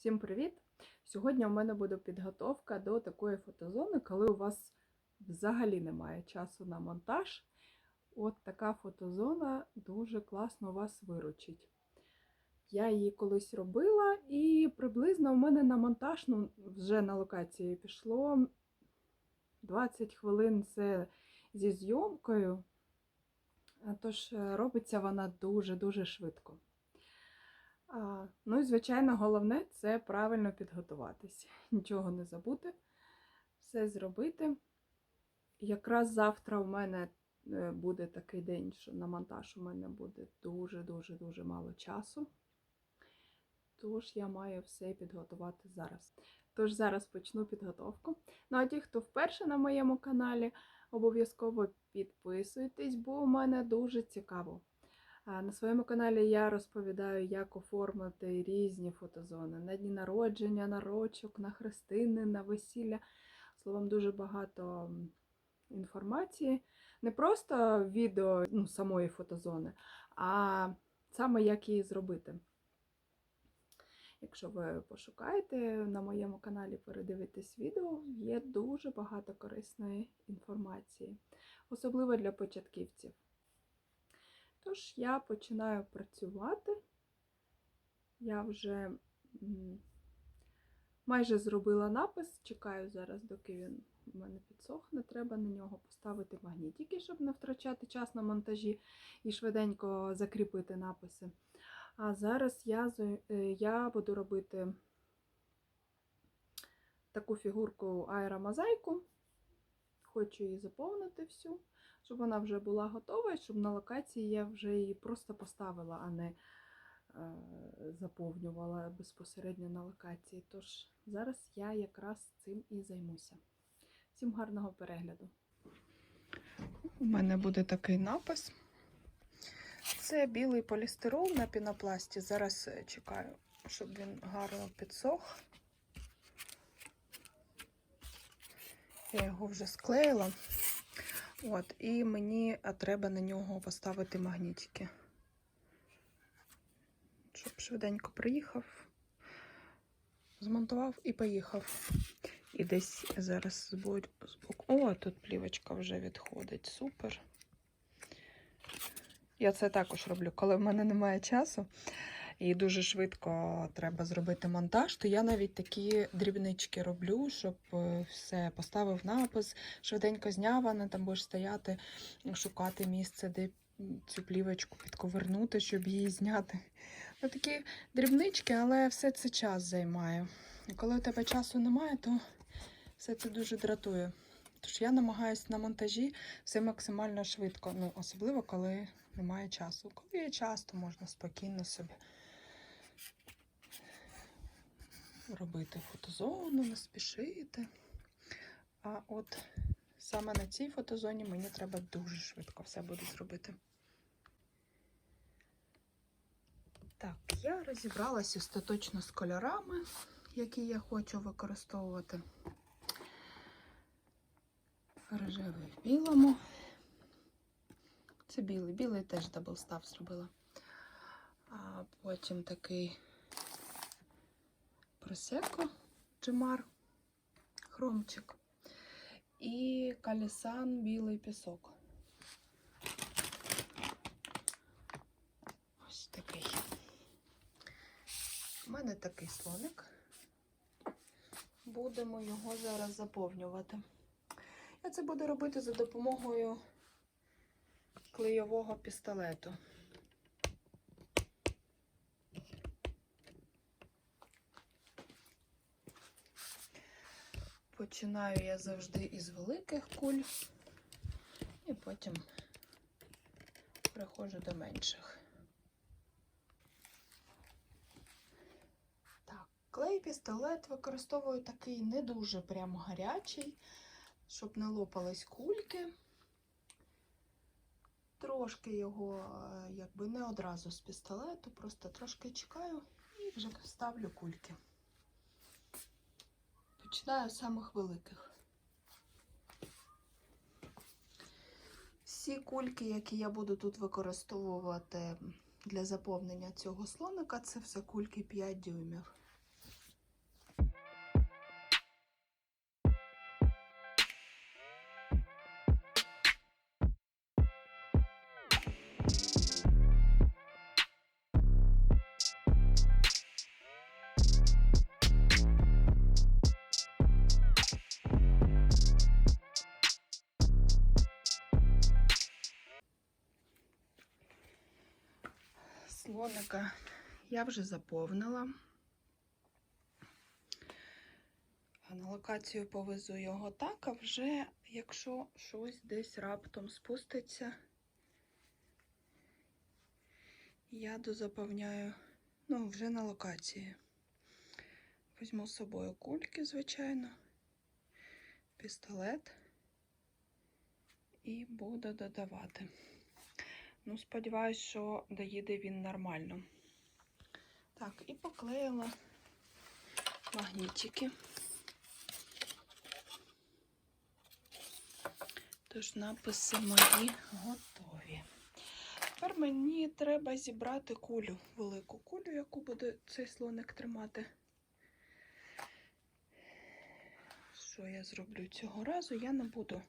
Всім привіт! Сьогодні у мене буде підготовка до такої фотозони, коли у вас взагалі немає часу на монтаж. От така фотозона дуже класно вас виручить. Я її колись робила, і приблизно у мене на монтаж, ну, вже на локації пішло 20 хвилин це зі зйомкою. Тож е, робиться вона дуже-дуже швидко. Ну і, звичайно, головне це правильно підготуватись. Нічого не забути, все зробити. Якраз завтра у мене е, буде такий день, що на монтаж у мене буде дуже-дуже-дуже мало часу. Тож я маю все підготувати зараз. Тож зараз почну підготовку. Ну а ті, хто вперше на моєму каналі, обов'язково підписуйтесь, бо у мене дуже цікаво. На своєму каналі я розповідаю, як оформити різні фотозони на дні народження, на рочок, на хрестини, на весілля. Словом, дуже багато інформації. Не просто відео ну, самої фотозони, а саме як її зробити. Якщо ви пошукаєте на моєму каналі, передивитесь відео, є дуже багато корисної інформації, особливо для початківців. Тож я починаю працювати. Я вже майже зробила напис, чекаю зараз, доки він у мене підсохне. Треба на нього поставити магнітики, щоб не втрачати час на монтажі і швиденько закріпити написи. А зараз я, е, я буду робити таку фігурку аеромозаїку. Хочу її заповнити всю, щоб вона вже була готова, і щоб на локації я вже її просто поставила, а не е, заповнювала безпосередньо на локації. Тож зараз я якраз цим і займуся. Всім гарного перегляду. У мене буде такий напис. Це білий полістирол на пінопласті. Зараз е, чекаю, щоб він гарно підсох. Я його вже склеїла. От, і мені е, треба на нього поставити магнітики. Щоб швиденько приїхав, змонтував і поїхав. І десь зараз збоку. О, тут плівочка вже відходить. Супер. Я це також роблю, коли в мене немає часу і дуже швидко треба зробити монтаж, то я навіть такі дрібнички роблю, щоб е, все поставив напис, швиденько зняв, а не там будеш стояти, шукати місце, де цю плівочку підковернути, щоб її зняти. Ну, такі дрібнички, але все це час займає. І коли у тебе часу немає, то все це дуже дратує. Тож я намагаюся на монтажі все максимально швидко, ну, особливо коли немає часу. Коли є час, то можна спокійно собі робити фотозону, не спішити. А от саме на цій фотозоні мені треба дуже швидко все буде зробити. Так, я розібралась остаточно з кольорами, які я хочу використовувати. Рожевий в білому. Це білий. Білий теж даблстав зробила. А потім такий просеко джемар, хромчик. І калісан білий пісок. Ось такий. У мене такий слоник. Будемо його зараз заповнювати. Я це буду робити за допомогою клейового пістолету. Починаю я завжди із великих куль і потім переходжу до менших. Так, клей пістолет використовую такий не дуже прям гарячий, щоб не лопались кульки. Трошки його, е, якби не одразу з пістолету, просто трошки чекаю і вже ставлю кульки. Починаю з самих великих. Всі кульки, які я буду тут використовувати для заповнення цього слоника, це все кульки 5 дюймів. Слоника я вже заповнила. На локацію повезу його так, а вже якщо щось десь раптом спуститься, я дозаповняю, ну, вже на локації. Візьму з собою кульки, звичайно, пістолет і буду додавати. Ну, сподіваюсь, що доїде він нормально. Так, і поклеїла магнітики. Тож написи мої готові. Тепер мені треба зібрати кулю, велику кулю, яку буде цей слоник тримати. Що я зроблю цього разу? Я не буду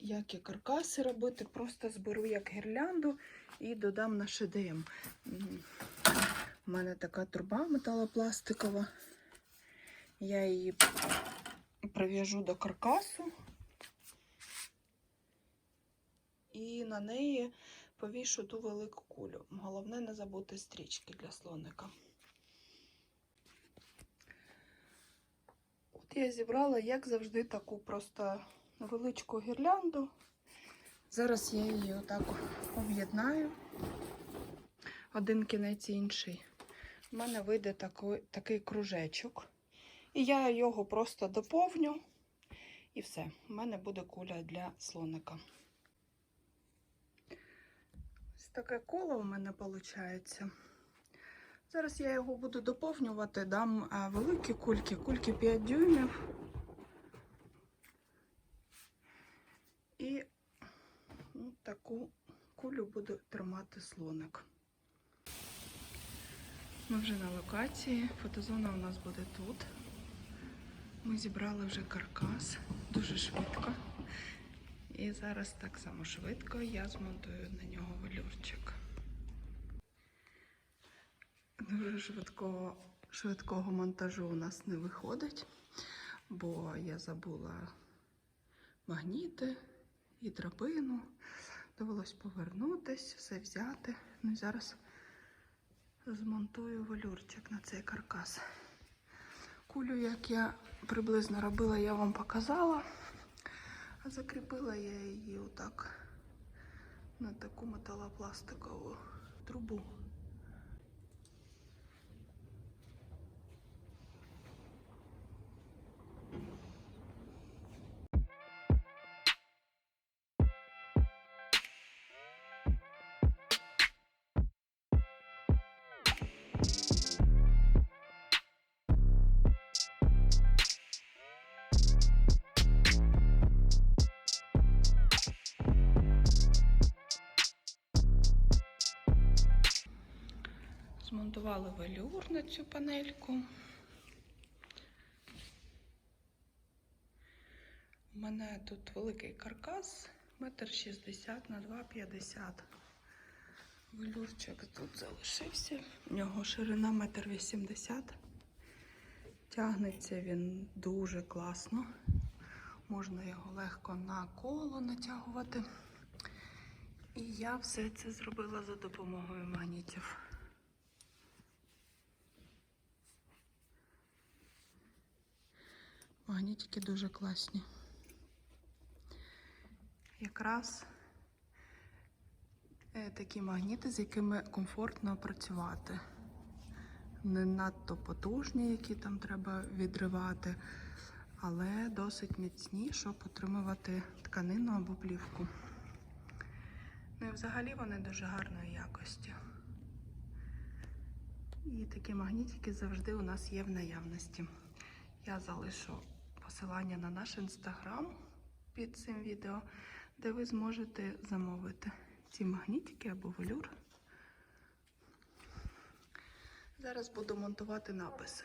ніякі каркаси робити, просто зберу як гірлянду і додам на ШДМ. У мене така труба металопластикова. Я її прив'яжу до каркасу і на неї повішу ту велику кулю. Головне не забути стрічки для слоника. От я зібрала, як завжди, таку просто невеличку гірлянду. Зараз я її отак об'єднаю. Один кінець інший. У мене вийде такий, такий кружечок. І я його просто доповню. І все. У мене буде куля для слоника. Ось таке коло у мене виходить. Зараз я його буду доповнювати, дам великі кульки, кульки 5 дюймів. І ну, таку кулю буду тримати слоник. Ми вже на локації. Фотозона у нас буде тут. Ми зібрали вже каркас дуже швидко. І зараз так само швидко я змонтую на нього велюрчик. Дуже швидкого, швидкого монтажу у нас не виходить, бо я забула магніти і драбину. Довелось повернутись, все взяти. Ну і зараз змонтую валюрчик на цей каркас. Кулю, як я приблизно робила, я вам показала. А закріпила я її отак на таку металопластикову трубу. Змонтували велюр на цю панельку. У мене тут великий каркас, метр шістдесят на 2,50. Велюрчик тут залишився. У нього ширина метр вісімдесят. Тягнеться він дуже класно. Можна його легко на коло натягувати. І я все це зробила за допомогою магнітів. Магнітики дуже класні. Якраз е, такі магніти, з якими комфортно працювати. Не надто потужні, які там треба відривати, але досить міцні, щоб отримувати тканину або плівку. Ну і взагалі вони дуже гарної якості. І такі магнітики завжди у нас є в наявності. Я залишу посилання на наш інстаграм під цим відео, де ви зможете замовити ці магнітики або велюр. Зараз буду монтувати написи.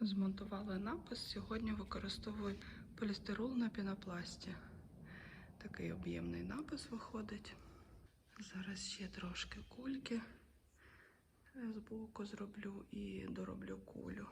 Змонтували напис. Сьогодні використовую полістирол на пінопласті. Такий об'ємний напис виходить. Зараз ще трошки кульки з боку зроблю і дороблю кулю.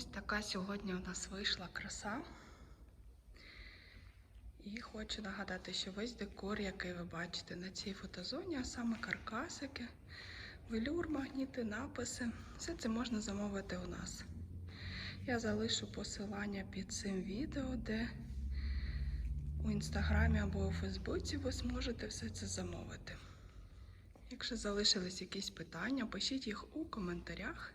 Ось така сьогодні у нас вийшла краса. І хочу нагадати, що весь декор, який ви бачите на цій фотозоні, а саме каркасики, велюр, магніти, написи, все це можна замовити у нас. Я залишу посилання під цим відео, де у інстаграмі або у Фейсбуці ви зможете все це замовити. Якщо залишились якісь питання, пишіть їх у коментарях.